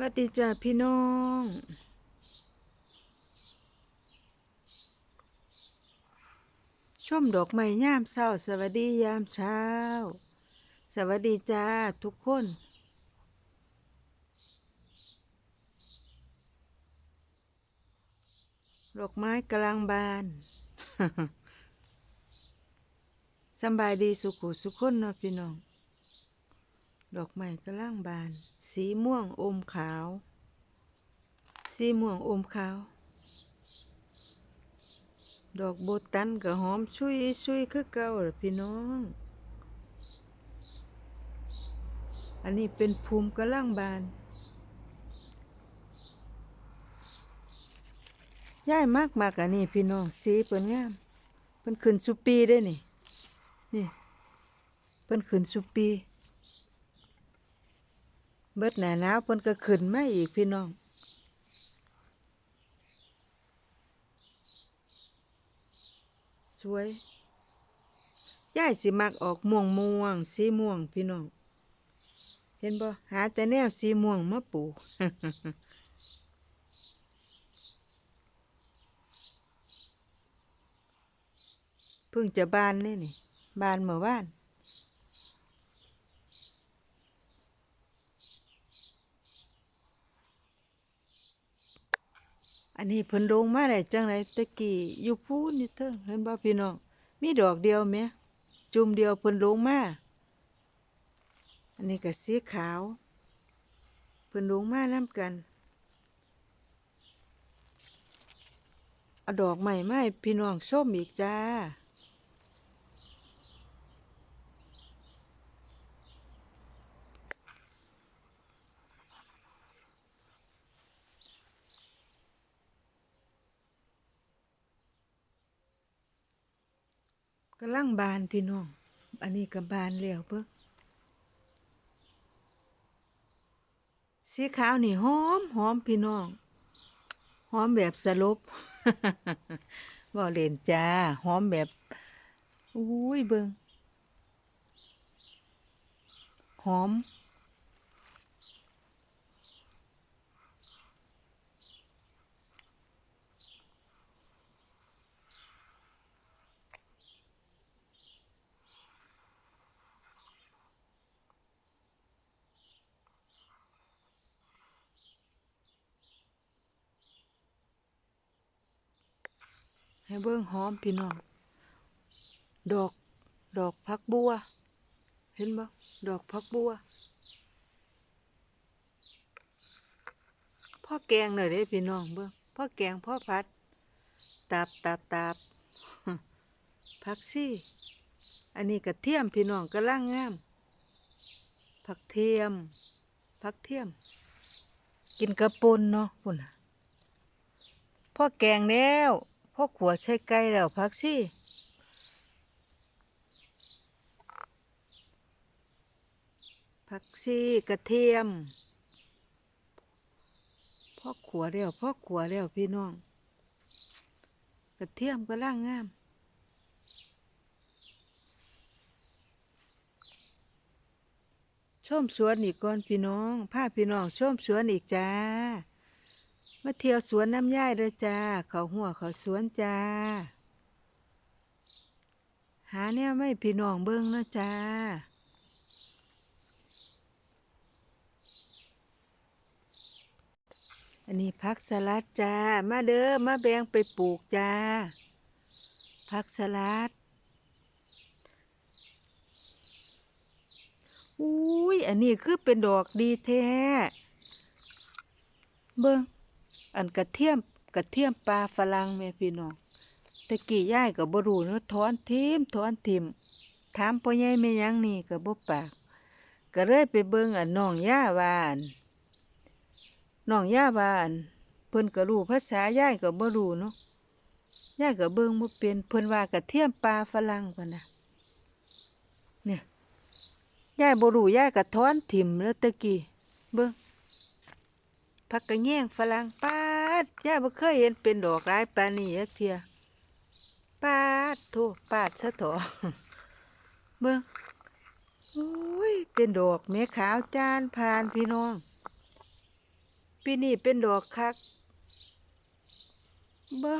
วัสดีจ้าพี่น้อง ชมดอกไม้ยามเช้า สวัสดียามเช้า สวัสดีจ้าทุกคน ดอกไม้กำลังบานสบายดีสุขุสุขคนเนาะพี่น้อง ดอกไม้กำลังบาน สีม่วงอมขาว สีม่วงอมขาว ดอกโบตันก็หอมชุยชุยคือเก่าล่ะพี่น้อง อันนี้เป็นภูมิกำลังบานย้ายมากมากอันนี้พี่น้องสีเปิ้นงามเพิ่นขึ้นสุปีได้นี่นี่เพิ่นขึ้นสุปี เบิดหนาหนาวเพิ่นก็ขึ้นมาอีกพี่น้อง สวยยายสิมักออกม่วงม่วงสีม่วงพี่น้อง เห็นบ่หาแต่แนวสีม่วงมาปลูกเพิ่งจะบานนี่นี่บานเมื่อวาน อันนี้เพิ่นลงมาได้จังไรตะกี้อยู่พูนนี่เถิงเห็นบ่พี่น้องมีดอกเดียวไหมจุ่มเดียวเพิ่นลงมาอันนี้ก็สีขาวเพิ่นลงมาน้ำกันเอาดอกใหม่มาให้พี่น้องชมอีกจ้า กำลังบานพี่น้อง อันนี้ก็บานแล้วเพิ่งสีขาวนี่หอมหอมพี่น้องหอมแบบสลบบ่เล่นจ้าหอมแบบอุ้ยเบิงหอม ให้เบิ่งหอมพี่น้อง ดอก ดอกพักบัว เห็นบ่ดอกพักบัว พ่อแกงหน่อยเด้พี่น้องเบิ่งพ่อแกงพ่อพัด ตับตับตับผักซี่ อันนี้กระเทียมพี่น้องกำลังงาม ผักเทียม ผักเทียม กินกระปุนเนาะพุ่นพ่อแกงแล้ว พ่อขัวใช้ไก่แล้วผักซี่ผักชีกระเทียมพ่อขัวแล้วพ่อขัวแล้วพี่น้อง กระเทียมก็ล่างงาม ชมสวนอีกก่อนพี่น้องพาพี่น้องชมสวนอีกจ้า มาเที่ยวสวนน้ำย่ายเด้อจ้า เขาหัวเขาสวนจ้า หาแนวไม่พี่น้องเบิ่งนะจ้า อันนี้ผักสลัดจ้า มาเด้อมาแบงไปปลูกจ้าผักสลัดอุ้ย อันนี้คือเป็นดอกดีแท้ เบิ่ง อันกระเทียมกระเทียมปลาฝรั่งแม่พี่น้องตะกี้ย่ายก็บ่รู้เนาะถอนทิมถอนทิมถามพ่อใหญ่แม่ยังนี่ก็บ่ปากก็เลยไปเบิ่งอันน้องย่าวานน้องย่าบ้านเพิ่นก็รู้ภาษาย่ายก็บ่รู้เนาะย่ายก็เบิ่งบ่เป็นเพิ่นว่ากระเทียมปลาฝรั่งพ่นน่ะเนี่ยย่ายบ่รู้ยายก็ถอนถิมแล้วตะกี้เบิ่ง ผักกระแยงฝรั่งปาดยาบ่เคยเห็นเป็นดอกหลายปานนี้จักเทียปาดโทปาดซะถอเบิ่งโอ้ยเป็นดอกแม่ขาวจานผ่านพี่น้องปีนี้เป็นดอกคักบ่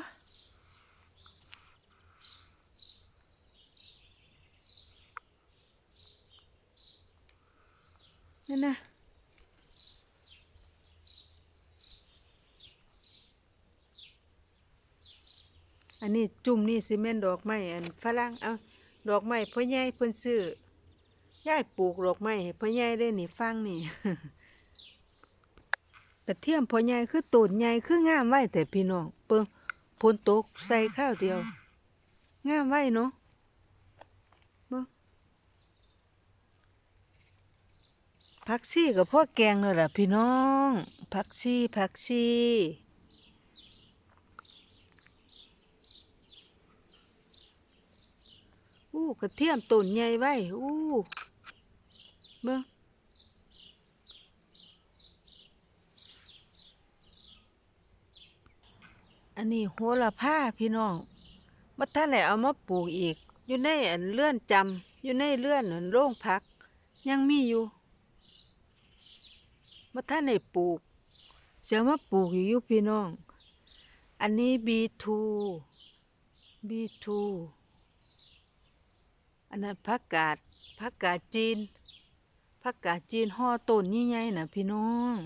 นั่นนะ อันนี้จุ่มนี่สิแม่นดอกไม้อันฝรั่งเอาดอกไม้พ่อใหญ่เพิ่นซื้อยายปลูกดอกไม้ให้พ่อใหญ่ได้นี่ฟังนี่กระเทียมพ่อใหญ่คือตูนใหญ่คืองามไว้แต่พี่น้องเปิงฝนตกใส่ข้าวเดียว งามไว้เนาะเบิ่งผักชีกับพ่อแกงเลยล่ะพี่น้องผักชีผักชี อู้กระเทียมต้นใหญ่ไว้อู้เบิ่งอันนี้โหระพาพี่น้องมาท่านไหนเอามาปลูกอีก อยู่ในอันเลื่อนจำอยู่ในเลื่อนอันโรงพัก ยังมีอยู่มาท่านไหนปลูกเสียมาปลูกอยู่อยู่พี่น้อง อันนี้ B2 B2 อันนั้นผักกาดผักกาดจีนผักกาดจีนห่อต้นใหญ่ๆนะพี่น้อง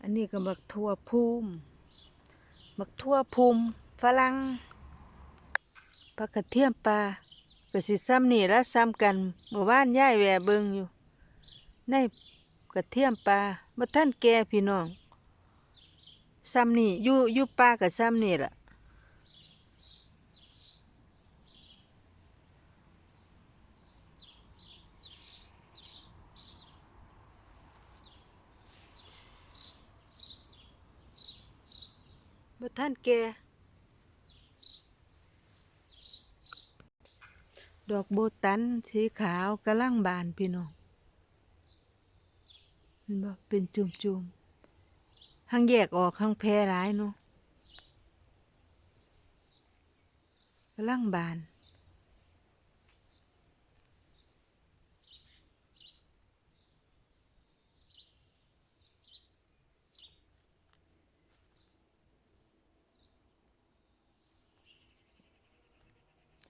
อันนี้ก็บักทั่วภูมิบักทั่วภูมิฝรั่งผักกระเทียมปลาก็สิซ้ำนี่ละซ้ำกันเมื่อวานย่ายแหวเบิงอยู่ ในกระเทียมปลาบ่อท่านแก่พี่น้องซ้ำนี่อยู่อยู่ปลากับซ้ำนี่ล่ะ ท่านแกดอกโบตันสีขาวกำลังบานพี่น้องมันบอกเป็นจุ่มๆหังแยกออกข้างแพร่ร้ายเนาะกำลังบาน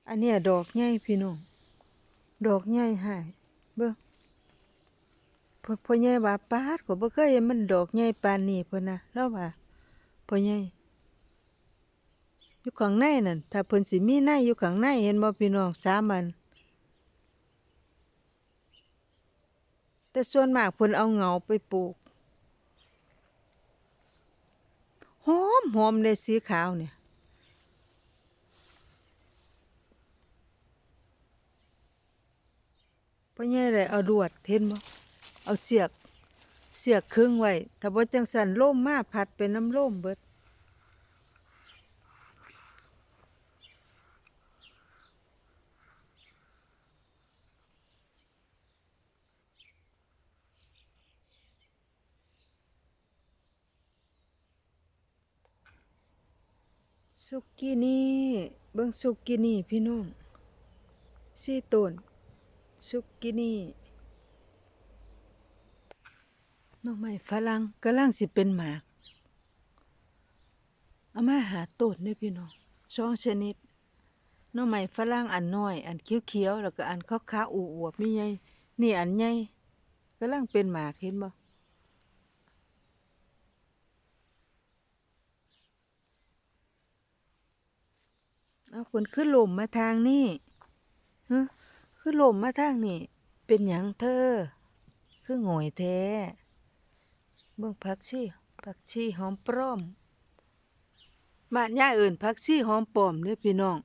อันนี้ดอกใหญ่พี่น้อง ดอกใหญ่หายเบิ่งพ่อพ่อใหญ่ว่าปาดก็บ่เคยเห็นมันดอกใหญ่ปานนี้พิ่นนะแล้วว่าพ่อใหญ่อยู่ข้างในนั่นถ้าเพิ่นสิมีในอยู่ข้างในเห็นบ่พี่น้องสามันแต่ส่วนมากเพิ่นเอาเงาไปปลูกหอมหอมเลยสีขาวเนี่ย พ่อใหญ่เลยเอาดวดเห็นบ่เอาเสียกเสียกครึ่งไว้ถ้าบ่จังสันล่มมาพัดเป็นน้ำล่มเบิดสุกี้นี่เบิ่งสุกี้นี่พี่น้องสี่ต้น ซุกกินี่น่อไม้ฝรั่งกำลังสิเป็นหมากเอามาหาต้นเด้อพี่น้องสองชนิดน่อไม้ฝรั่งอันน้อย อันเขียวๆแล้วก็อันขาวๆอวบๆมีใหญ่นี่อันใหญ่กำลังเป็นหมากเห็นบ่เอาผลขึ้นลมมาทางนี้ฮะ คือลมมาทางนี่ เป็นหยังเธอ คือโง่อยแท้ เบิ่งผักชีผักชีหอมปลอมบ้านย่าเอิ้นผักชีหอมปลอมเด้อพี่น้อง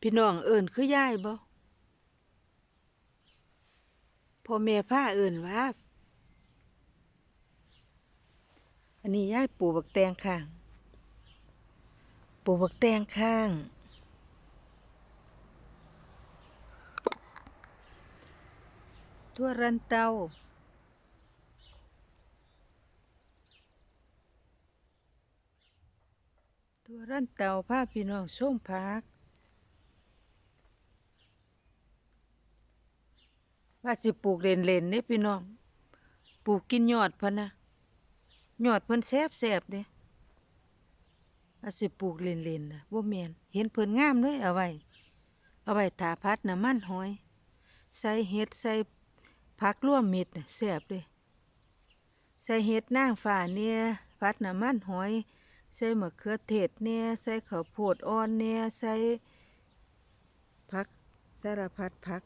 พี่น้องเอิ้นคือยายบ่พ่อแม่พาเอิ้นว่า อันนี้ยายปลูกบักแตงข้าง ปลูกบักแตงข้าง ทั่วรันเตา ทั่วรันเตาพาพี่น้องส้มพักว่าสิปลูกเล่นๆเด้พี่น้อง ปลูกกินยอดพิ่นนะยอดเพิ่นแซ่บๆเด้ว่าสิปลูกเล่นๆน่ะบ่แม่นเห็นเพิ่นงามเลยเอาไว้ เอาไว้ทาพัดน้ำมันหอย ใส่เห็ดใส่ ผักร่วมมิตรน่ะแซ่บเด้ใส่เห็ดนางฟ้าเนี่ยพัดน้ำมันหอย ใส่มะเขือเทศเนี่ยใส่ข้าวโพดอ่อนเนี่ยใส่ผักสารพัดผัก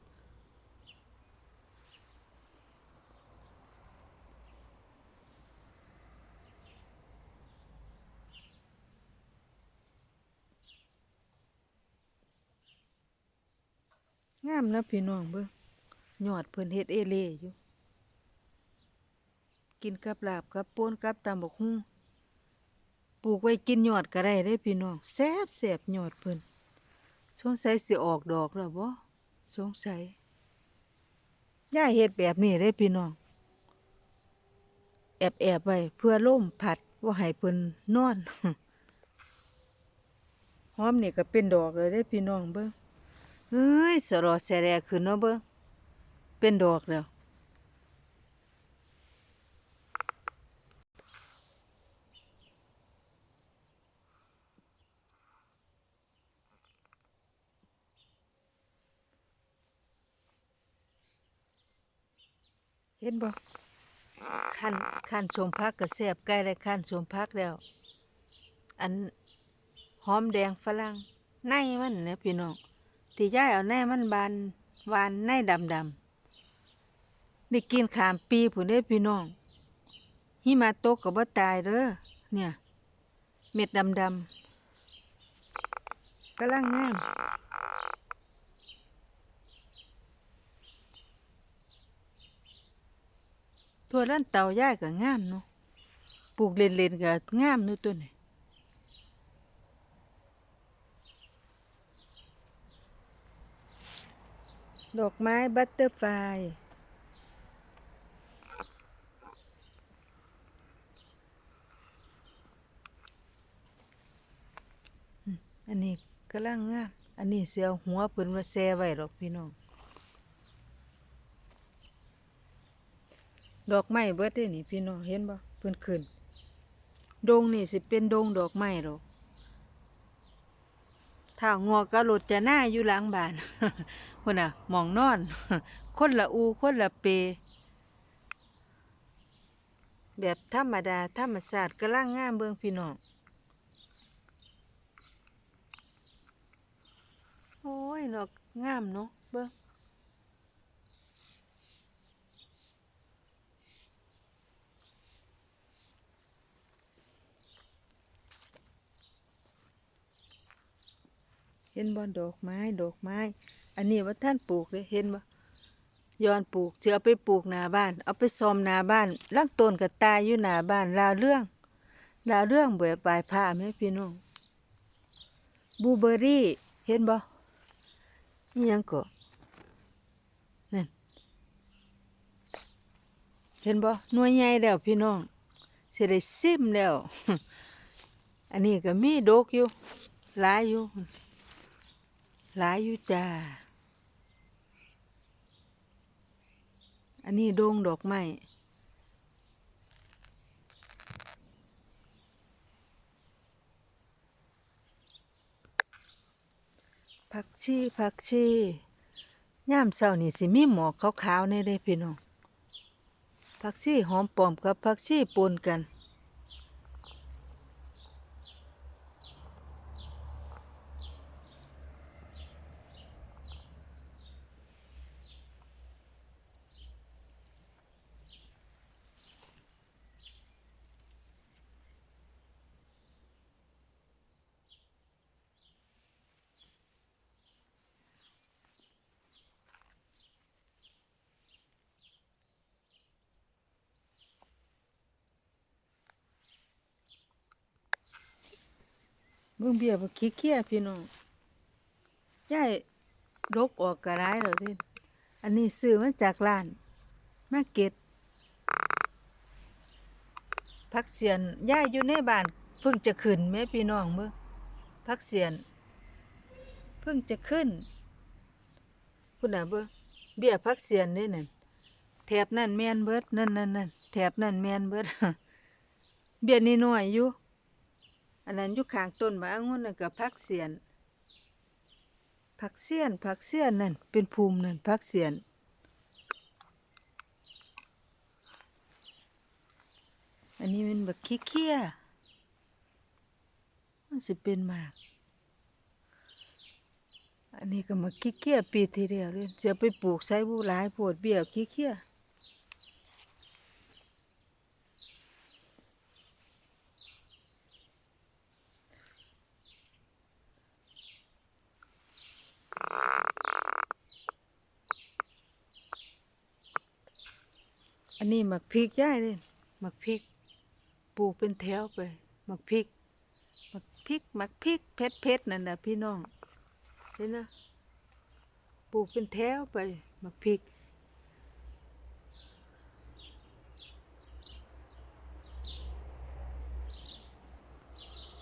งามนะพี่น้องเบิ่ งยอดเพิ่นเฮ็ดเอเล่อยู่ กินกับลาบกับป่นกับตำบักหุ่งปลูกไว้กินหยอดก็ได้เด้พี่น้องแซบแซ่บยอดเพิ่นสงสัยสิออกดอกแล้วบ่สงสัยย่าเฮ็ดแบบนี้เด้พี่น้อง แอบแอบไว้เพื่อลมพัดว่าให้เพิ่นนอนหอมนี่ก็เป็นดอกเลยเด้พี่น้องเบิ่งเฮ้ยสรอแสแรขึ้นเนาะเบิ่ง เป็นดอกแล้วเห็นบ่ขั้นขั้นสมพักก็แซ่บใกล้ได้ขั้นสมพักแล้ว อันหอมแดงฝรั่งในมันเนี่ยพี่น้องที่ย้ายเอาแน่มันบานหวานในดำดำ ได้กินขามปีผู้ได้พี่น้องหิมาตกกับบ่าตายเด้อเนี่ย เม็ดดำดำๆกำลังงามตัวด้านเต่าย่ายก็งามเนาะปลูกเล่นๆก็งามเนู่ตัวนี้ดอกไม้บัตเตอร์ไฟ อันนี้กำลังงามอันนี้เสียวหัวเพิ่นว่าแซ่ไว้ดอกพี่น้อง ดอกไม้เบิดเด้นี่พี่น้องเห็นบ่เพิ่นขึ้นดงนี่สิเป็นดงดอกไม้ดอกถ้างอกกะหลดจะหน้าอยู่หลังบ้านพุ่นน่ะมองนอน คนละอูคนละเป แบบธรรมดาธรรมศาสตร์กำลังงามเบิ่งพี่น้อง อ้ยดอกงามเนาะเบิ่งเห็นบ่ดอกไม้ดอกไม้ อันนี้ว่าท่านปลูกเลยเห็นบ่ย้อนปลูกสิเอาไปปลูกหน้าบ้าน เอาไปซ่อมหน้าบ้านลังต้นก็ตายอยู่หน้าบ้านลาวเรื่องลาวเรื่องเบื่อปลายผ้าแม่พี่น้องบูเบอรี่ เห็นบ่ นี่ยังก็นั่นเห็นบ่หน่วยใหญ่แล้วพี่น้องสิได้ซิมแล้ว อันนี้ก็มีดกอยู่หลายอยู่หลายอยู่จ้าอันนี้ดงดอกไม้ ผักชีผักชีย่ามเช้านี่สิมีหมอกขาวๆในเด้พี่น้องผักชีหอมปลอมกับผักชีปนกัน เบิ่งเบี้ยบ่ขี้เกียพี่น้องยายรกออกกระไรแล้วเด้อันนี้ซื้อมาจากร้านมาเก็ตผักเสียนยายอยู่ในบ้านเพิ่งจะขึ้นแม่พี่น้องเบิ่งผักเสียนเพิ่งจะขึ้นพุ่นน่ะเบิ่งเบี้ยพักเสียนเด้นั่นแถบนั่นแม่นเบิดนั่นนั่นนั่นแถบนั่นแม่นเบิดเบี้ยนี่น้อยอยู่ อันนั้นอยู่ข้างต้นมะองุ่นนั่นก็พักเสียนผักเสียนผักเสียนนั่นเป็นภูมินั่นผักเสียนอันนี้มันบักขี้เคี้ยมันสิเป็นมาก อันนี้ก็มาขี้เคี้ยปีที่แล้วเลยจะไปปลูกใส่บุหลายโพดเบี้ยวขี้เคี้ย นนี้หมักพริกย่ายเลยหมักพริก ปลูกเป็นแถวไปหมักพริกหมักพริกหมักพริกเพชรเพชรนั่นนะพี่น้องเห็นนะปลูกเป็นแถวไปหมักพริก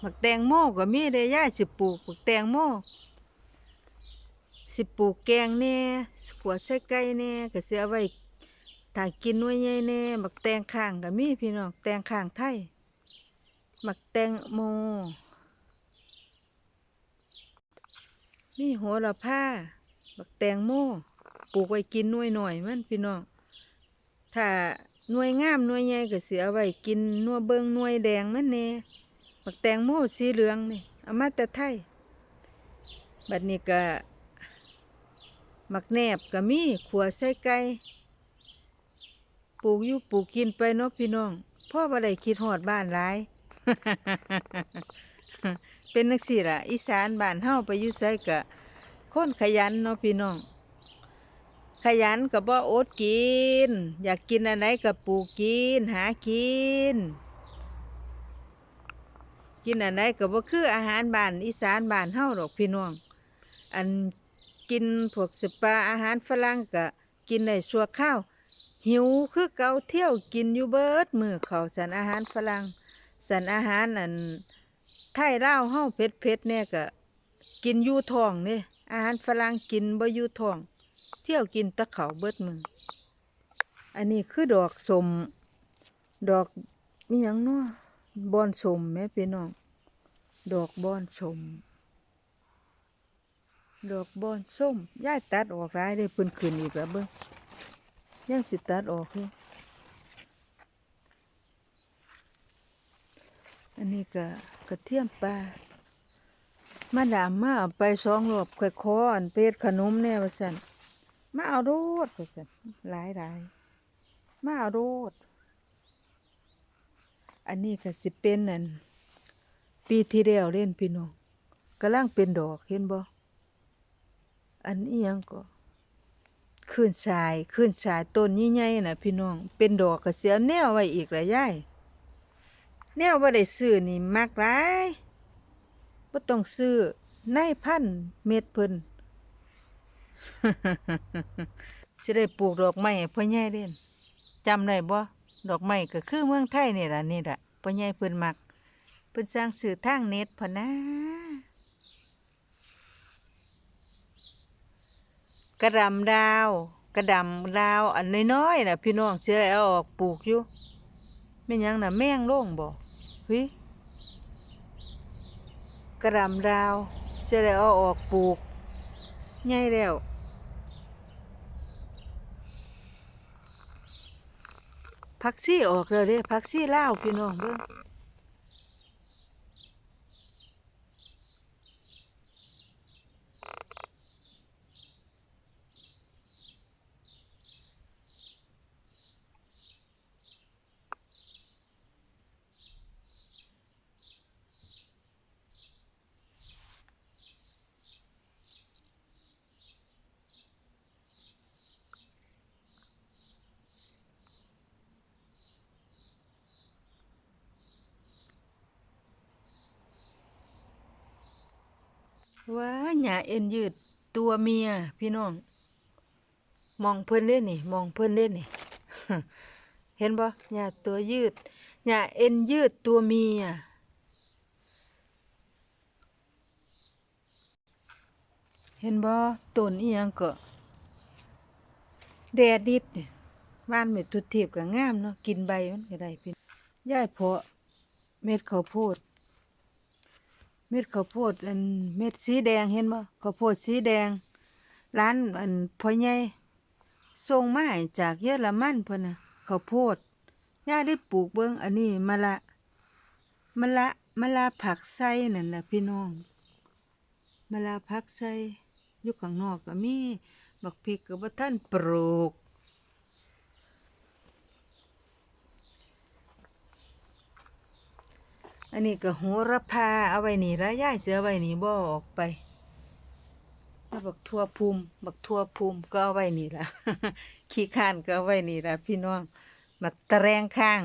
หมักแตงโมก็มีได้ย่ายสิปลูกหมักแตงโมสิปลูกแกงแน่ขัวใส่ไก่แน่ก็สิเอไว้ ถ้ากินหน่วยใหญ่แน่หมักแตงข้างก็มีพี่น้องแตงข้างไทยหมักแตงโมมีโหระพาหมักแตงโมปลูกไว้กินหน่วยหน่อยมันพี่น้องถ้าหน่วยงามหน่วยใหญ่ก็เสิเอาไว้กินน่วเบิงหน่วยแดงมันแน่บักแตงโมสีเหลืองนี่เอามาแต่ไทยบัดนี้ก็มักแนบก็มีขัวใส่ไก่ ลูกอยู่ปลูกกินไปเนาะพี่น้องพ่อบ่ได้คิดฮอดบ้านหลาย เป็นนักสิล่ะ อีสานบ้านเฮาไปอยู่ไสก็คนขยันเนาะพี่น้อง ขยันก็บ่อดกิน อยากกินอันไหนก็ปลูกกิน หากิน กินอันไหนก็บ่คืออาหารบ้านอีสานบ้านเฮาดอกพี่น้อง อันกินพวกสปาอาหารฝรั่งก็กินได้ชั่วข้าว หิวคือเกาเที่ยวกินอยู่เบิดมือเขาสันอาหารฝรั่งสันอาหารอันไทยเลาเฮาเผ็ดเผ็ดเนี่ยก็กินอยู่ท้องเนี่ยอาหารฝรั่งกินบ่อยู่ท้อง เที่ยวกินตะเขาเบิดมืออันนี้คือดอกสมดอกนี่ยังเนาะบอนสมแม่พี่น้องดอกบอนสมดอกบอนส้มย่ายตัดออกร้ายได้เพิ่นขึ้นอีกแล้วเบิ่ง ยังสิตัดออกอยู่อันนี้ก็กระเทียมปลามาดามมาไปสองรอบค่อยคออันเป็ดขนมแน่ว่าซั่นมาเอาโดดว่าซั่นหลายหลายมาเอาโดด อันนี้ก็สิเป็นนั่นปีที่แล้วเล่นพี่น้องกำลังเป็นดอกเห็นบ่อันนี้ยังก็ ขึ้นสายขึ้นสายต้นใหญ่ๆนะพี่น้อง เป็นดอกก็เสียแนวไว้อีกละยายแนวบ่าได้ซื้อนี่มักหลายบ่ต้องซื้อในพันเม็ดเพิ่นสิได้ปลูกดอกไม้พ่อใหญ่เด่นจำได้บ่ดอกไม้ก็คือเมืองไทยนี่ล่ะนี่ล่ะพ่อใหญ่เพิ่นมักเพิ่นสร้างสื่อทางเน็ตพะนะ กระดำดาว กระดำดาว อันน้อยๆนะพี่น้องเสียเอาออกปลูกอยู่แม่ยังนะแมงโล่งบ่เฮ้ยกระดำดาวเสียเอาออกปลูกใหญ่แล้วพักซี่ออกแล้วเด้พักซี่เลาพี่น้องเบิ่ง ว้า หญ้าเอ็นยืดตัวเมียพี่น้อง มองเพิ่นเด้นี่ มองเพิ่นเด้นี่เห็นบ่หญ้าตัวยืดหญ้าเอ็นยืดตัวเมียเห็นบ่ต้นอีหยังก็แดดดิดบ้านเม็ดทุเทียบก็งามเนาะกินใบมันก็ได้พี่ยายเพาะเม็ดข้าวโพด เม็ดข้าวโพดอันเม็ดสีแดงเห็นบ่ข้าวโพดสีแดง ร้านอันพ่อใหญ่ส่งมาให้จากเยอรมันเพิ่นน่ะข้าวโพดย่าได้ปลูกเบิ่งอันนี้มะละมะละมะละผักไส้นั่นน่ะพี่น้องมะละผักไส้อยู่ข้างนอกก็มีบักพริกก็บ่ทันปลูก อันนี้ก็โหระพาเอาไว้นี่ละย่ายเสือไว้นี่บ่ออกไปแล้วบักทั่วภูมิบักทั่วภูมิก็เอาไว้นี่ละขี้ข้านก็เอาไว้นี่ละพี่น้องบักตะแรงข้าง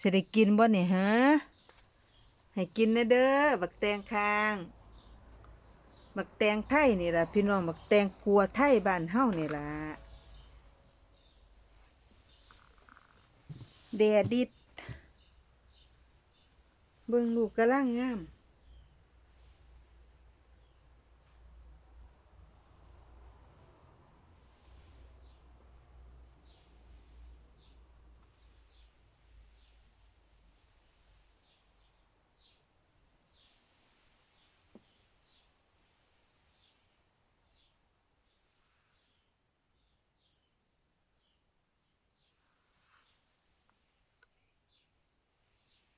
สิได้กินบ่นี่ฮะให้กินนะเด้อบักแตงข้างบักแตงไทยนี่ล่ะพี่น้องบักแตงกัวไทยบ้านเฮานี่ล่ะแดดดิด เบิ่งลูกกะล่างงาม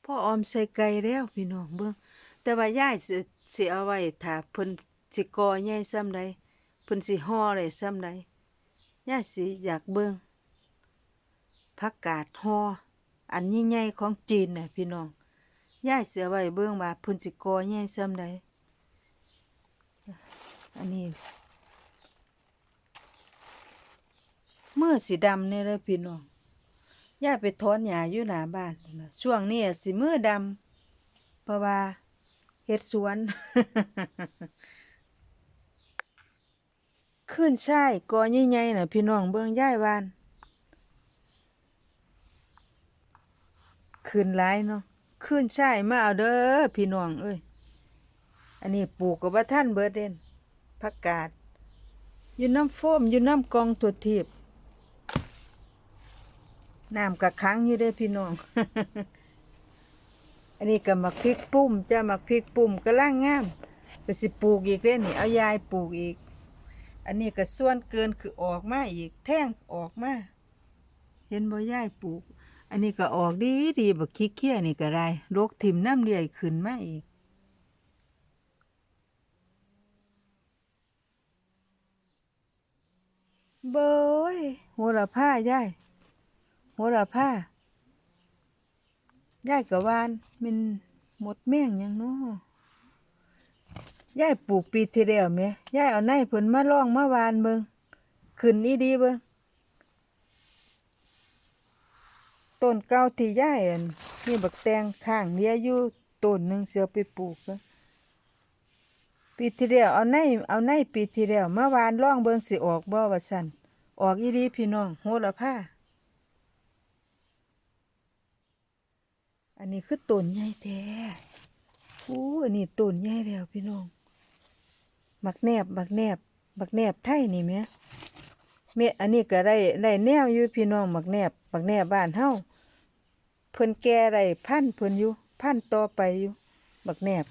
พ่อออมใส่ไก่แล้วพี่น้องเบิ่งแต่ว่ายายสิสิเอาไว้ถ้าเพิ่นสิกอใหญ่ซ้ำใดเพิ่นสิห่อได้ซ้ำใดยายสิอยากเบิ่งผักกาดห่ออันใหญ่ๆของจีนน่ะพี่น้องยายเสิเอาไว้เบิ่งว่าเพิ่นสิกอใหญ่ซ้ำใดอันนี้เมื่อสีดำเนี่ยเลยพี่น้อง ย่าไปถอนหญ้าอยู่หน้าบ้านนะช่วงนี้สิมือดำเพราะว่าเฮ็ดสวนขึ้นชายกอใหญ่ๆน่ะพี่น้องเบิ่งยายวานขึ้นหลายเนาะขึ้นชายมาเอาเด้อพี่น้องเอ้ยอันนี้ปลูกก็บ่ทันเบิดเด่นผักกาดอยู่น้ำโฟมอยู่น้ำกองตัวทีบ น้ำกะค้างอยู่ได้พี่น้อง อันนี้ก็มักพริกปุ้มจ้ามักพริกปุ้มก็ล่างงามก็สิปลูกอีกเด้นี่เอายายปลูกอีก อันนี้ก็ส่วนเกินคือออกมาอีก แท่งออกมาเห็นบ่ยายปลูก อันนี้ก็ออกดีดีบักขี้เคี้ยนี่ก็ได้โรคถิ่มน้ำเลี้ยขึ้นมาอีกเบยโหระพายาย โหระพายายกะวานมันหมดแม่งยังเนาะยายปลูกปีที่แล้วแหม่ยายเอาในเพิ่นมาล่องมาวานเบิงขึ้นอีดีเบิงต้นเก่าที่ยายอันนี่บักแตงข้างเดียอยู่ต้นหนึ่งเสียไปปลูกปีที่แล้วเอาในเอาในปีที่แล้วมาวานล่องเบิงสิออกบ่ว่าซั่นออกอีดีพี่น้องโหระพา อันนี้คือต้นใหญ่แท้โอ้อันนี้ต้นใหญ่แล้วพี่น้องมักแนบมักแนบมักแนบไทยนี่แหมเมอันนี้ก็ได้ได้แนวอยู่พี่น้องมักแนบมักแนบบ้านเฮาเพิ่นแก่ได้พันเพิ่นอยู่พันต่อไปอยู่มักแนบ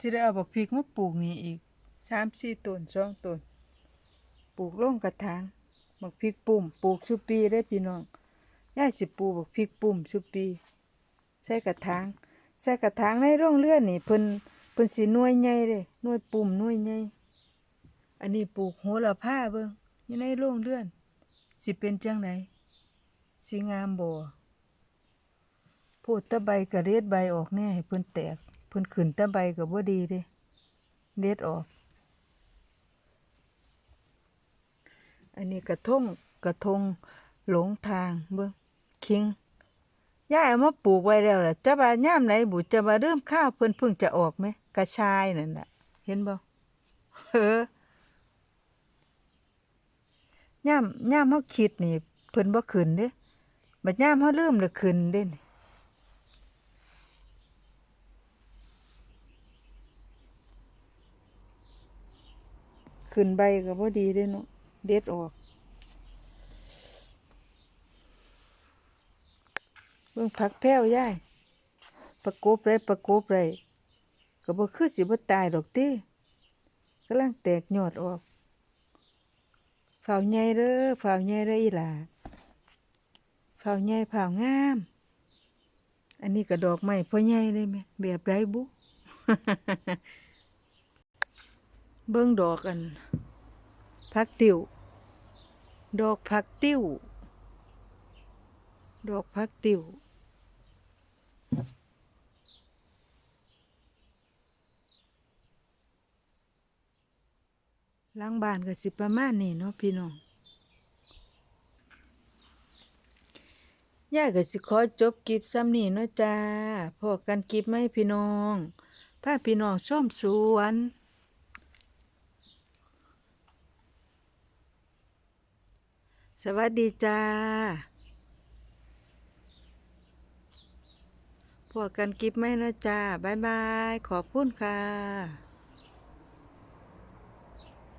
สิได้เอาบักพริกมาปลูกนี่อีกสามสี่ต้นสองต้นปลูกลงกระถาง บักพริกปุ่มปลูกสุปีได้พี่น้องยายสิปลูกบักพริกปุ่มสุปีใส่กระถางใส่กระถางในร่องเรือนนี่เพิ่นเพิ่นสิหน่วยใหญ่เด้หน่วยปุ่มน่วยใหญ่อันนี้ปลูกโหระพาเบิ่งอยู่ในโรงเรือนสิเป็นจังไดสิงามบ่โพดตะใบกระเด็ดใบออกแน่ให้เพิ่นแตกเพิ่นขึ้นตะใบก็บ่ดีเด้เด็ดออก อันนี้กระทงกระทงหลงทางเบิ่งคิงย่าเอามาปลูกไว้แล้วล่ะจะว่าย่ามไหนบุจะมาเริ่มข้าวเพิ่นเพิ่งจะออกไหมกระชายนั่นน่ะเห็นบ่เออย่ามย่ามเฮาคิดนี่เพิ่นบ่ขึ้นเด้บัดย่ามเฮาเริ่มแล้วขึ้นเด้นี่ขึ้นใบก็บ่ดีเด้เนาะ เด็ดออก เบิ่งผักแพ้วยายประกบเลยประกบเลยก็บ่คือสิบ่ตายดอกติกำลังแตกยอดออกฝ้าวใหญ่เด้อฝ้าวใหญ่เด้ออีหล่าฝ้าวใหญ่ฝ้าวงาม อันนี้ก็ดอกไม้พ่อใหญ่เลยแม่แบบไรบุ เบิ่งดอกอันผักติ๋ว ดอกผักติ๋วดอกผักติ๋วหลังบ้านก็สิประมาณนี้เนาะพี่น้องย่าก็สิขอจบคลิปซ้ำนี้เนาะจ้าพอกันคลิปไหมพี่น้องพาพี่น้องชมสวน สวัสดีจ้า พวกกันกิฟไม่นะจ้า บ๊ายบาย ขอบคุณค่ะ